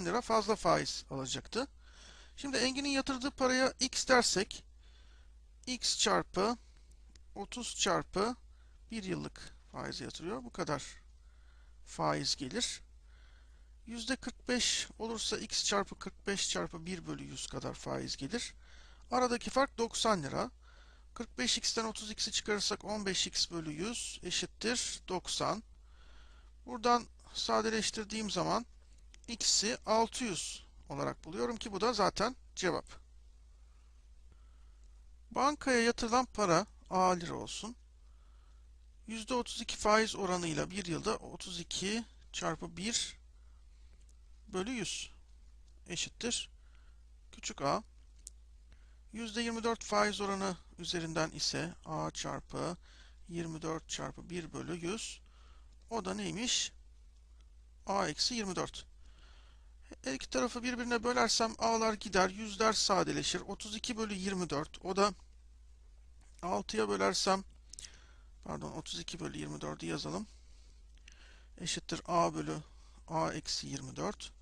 lira fazla faiz alacaktı. Şimdi Engin'in yatırdığı paraya x dersek x çarpı 30 çarpı 1 yıllık faiz yatırıyor. Bu kadar faiz gelir. %45 olursa x çarpı 45 çarpı 1 bölü 100 kadar faiz gelir. Aradaki fark 90 lira. 45x'ten 30x'i çıkarırsak 15x bölü 100 eşittir 90. Buradan sadeleştirdiğim zaman x'i 600 olarak buluyorum ki bu da zaten cevap. Bankaya yatırılan para A lira olsun. %32 faiz oranıyla bir yılda 32 çarpı 1 bölü 100 eşittir. Küçük a. %24 faiz oranı üzerinden ise a çarpı 24 çarpı 1 bölü 100 o da neymiş? a eksi 24. Her iki tarafı birbirine bölersem a'lar gider, yüzler sadeleşir. 32 bölü 24 o da 6'ya bölersem pardon 32 bölü 24'ü yazalım. Eşittir a bölü a eksi 24.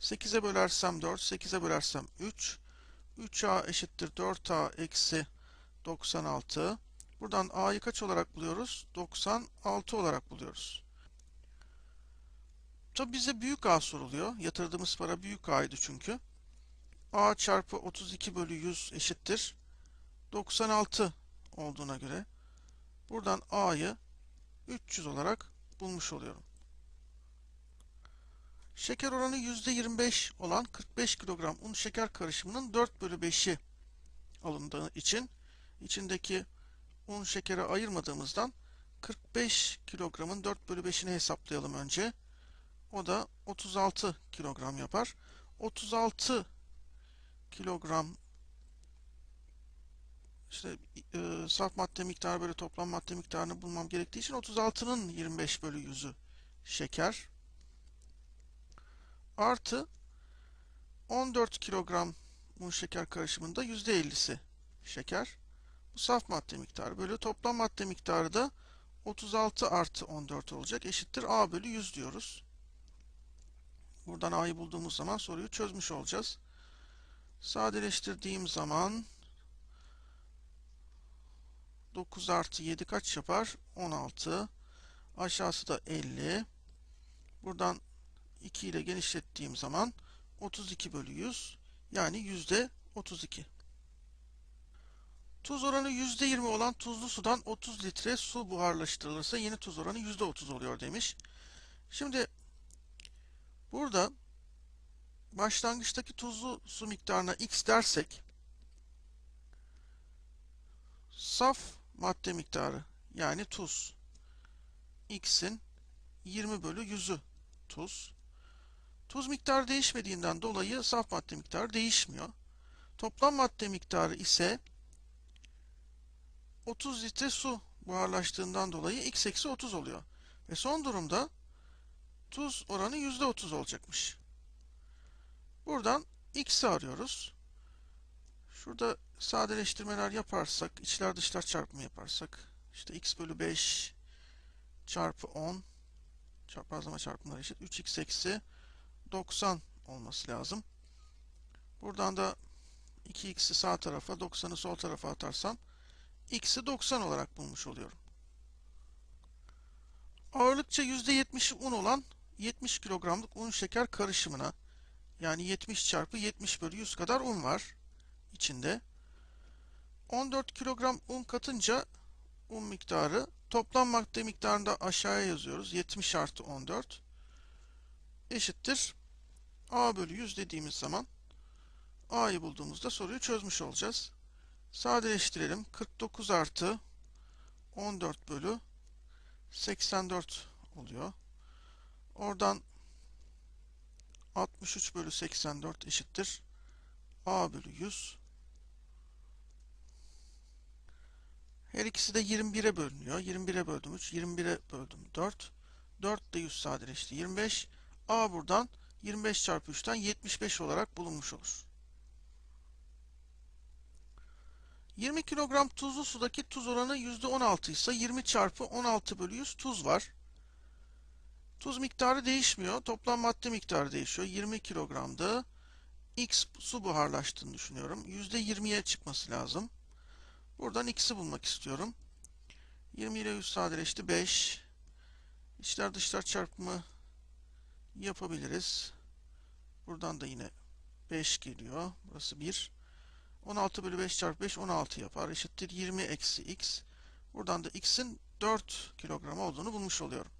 8'e bölersem 4, 8'e bölersem 3. 3a eşittir 4a eksi 96. Buradan a'yı kaç olarak buluyoruz? 96 olarak buluyoruz. Tabi bize büyük A soruluyor. Yatırdığımız para büyük A'ydı çünkü. A çarpı 32 bölü 100 eşittir. 96 olduğuna göre buradan A'yı 300 olarak bulmuş oluyorum. Şeker oranı %25 olan 45 kilogram un şeker karışımının 4 bölü 5'i alındığı için içindeki un şekere ayırmadığımızdan 45 kilogramın 4 bölü 5'ini hesaplayalım önce. O da 36 kilogram yapar. 36 kilogram işte e, saf madde miktarı böyle toplam madde miktarını bulmam gerektiği için 36'nın 25 bölü 100'ü şeker artı 14 kilogram un şeker karışımında %50'si şeker. Bu saf madde miktarı bölü toplam madde miktarı da 36 artı 14 olacak. Eşittir A bölü 100 diyoruz. Buradan A'yı bulduğumuz zaman soruyu çözmüş olacağız. Sadeleştirdiğim zaman 9 artı 7 kaç yapar? 16. Aşağısı da 50. Buradan 2 ile genişlettiğim zaman 32 bölü 100 yani yüzde 32. Tuz oranı yüzde 20 olan tuzlu sudan 30 litre su buharlaştırılırsa yeni tuz oranı yüzde 30 oluyor demiş. Şimdi burada başlangıçtaki tuzlu su miktarına x dersek saf madde miktarı yani tuz x'in 20 bölü 100'ü tuz. Tuz miktarı değişmediğinden dolayı saf madde miktarı değişmiyor. Toplam madde miktarı ise 30 litre su buharlaştığından dolayı x eksi 30 oluyor. Ve son durumda tuz oranı %30 olacakmış. Buradan x'i arıyoruz. Şurada sadeleştirmeler yaparsak, içler dışlar çarpımı yaparsak, işte x bölü 5 çarpı 10 çarpazlama çarpımları eşit 3x eksi 90 olması lazım. Buradan da 2x'i sağ tarafa, 90'ı sol tarafa atarsam x'i 90 olarak bulmuş oluyorum. Ağırlıkça %70'i un olan 70 kilogramlık un şeker karışımına yani 70 çarpı 70 bölü 100 kadar un var içinde. 14 kilogram un katınca un miktarı toplam madde miktarını aşağıya yazıyoruz. 70 artı 14 eşittir. A bölü 100 dediğimiz zaman A'yı bulduğumuzda soruyu çözmüş olacağız. Sadeleştirelim. 49 artı 14 bölü 84 oluyor. Oradan 63 bölü 84 eşittir. A bölü 100. Her ikisi de 21'e bölünüyor. 21'e böldüm 3, 21'e böldüm 4. 4 de 100 sadeleşti. 25. A buradan 25 çarpı 3'ten 75 olarak bulunmuş olur. 20 kilogram tuzlu sudaki tuz oranı %16 ise 20 çarpı 16 bölü 100 tuz var. Tuz miktarı değişmiyor. Toplam madde miktarı değişiyor. 20 kilogramda X su buharlaştığını düşünüyorum. %20'ye çıkması lazım. Buradan X'i bulmak istiyorum. 20 ile 100 sadeleşti. 5. İçler dışlar çarpımı yapabiliriz. Buradan da yine 5 geliyor. Burası 1. 16 bölü 5 çarpı 5 16 yapar. Eşittir 20 eksi x. Buradan da x'in 4 kilogram olduğunu bulmuş oluyorum.